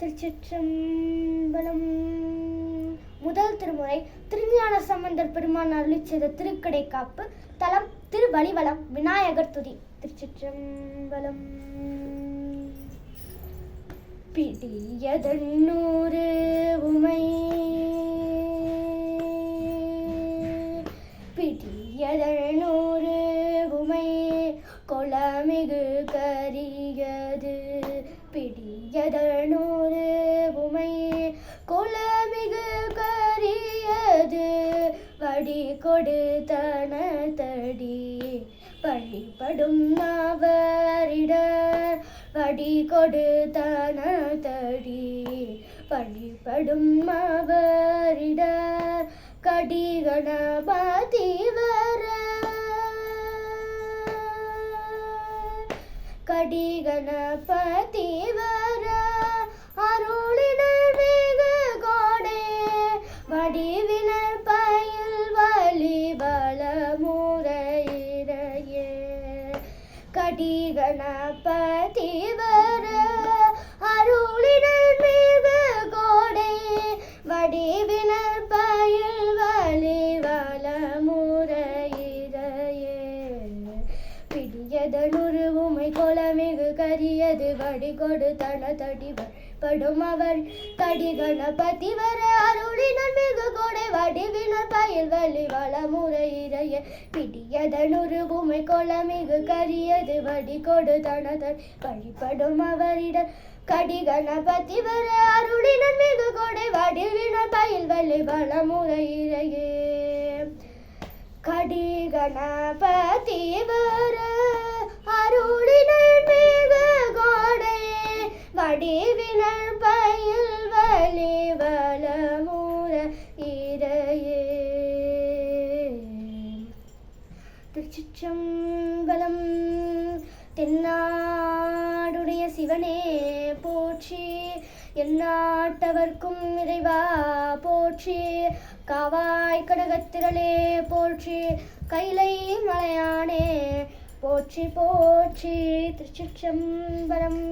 திருச்சிற்றம்பலம். முதல் திருமுறை திருஞான சம்பந்தர் பெருமான் அருளி செய்த திருக்கடை காப்பு தலம் திருவழிவலம் விநாயகர் துதி. திருச்சிற்றம்பலம். பிடியதன்னூறு பிடியதனூறு உமை குலமிகு கரியது. வடி கொடுத்தன தடி வழிபடும் அவரிட. வடி கொடுத்தன தடி வழிபடும் அவரிட கடிகணபதி கடிகணபதி வர அருளினர் மிகு கோடே வடிவினர் பயில் வலி வளமுறையிறையே கடிகணபதி வர எதனுரு உமை கொலமிகு கரியது வடி கொடு தன தடி படும் அவர் கடி கணபதி வர அருளினர் மிகு கொடை வடிவினர் பயில் வலி வளமுறை இறைய. பிடியதனுரு உமை கொலமிகு கரியது வடி கொடு தன தடி. வழிபடும் அவரிட கடி கணபதி வர அருளினர் மிகு கொடை வடிவினர் பயில் வலி வளமுறை இறையே. கணபதி வர அருளினர் மிகு கோடை வடிவினர் பயில் வலி வளமுற இறையே. திருச்சிற்றம்பலம் தென்னாடுடைய சிவனே போற்றி எந்நாட்டவர்க்கும் இறைவா போற்றி காவாய் கடகத்திரளே போற்றி கைலை மலையானே போற்றி போற்றி திருச்சிற்றம்பலம்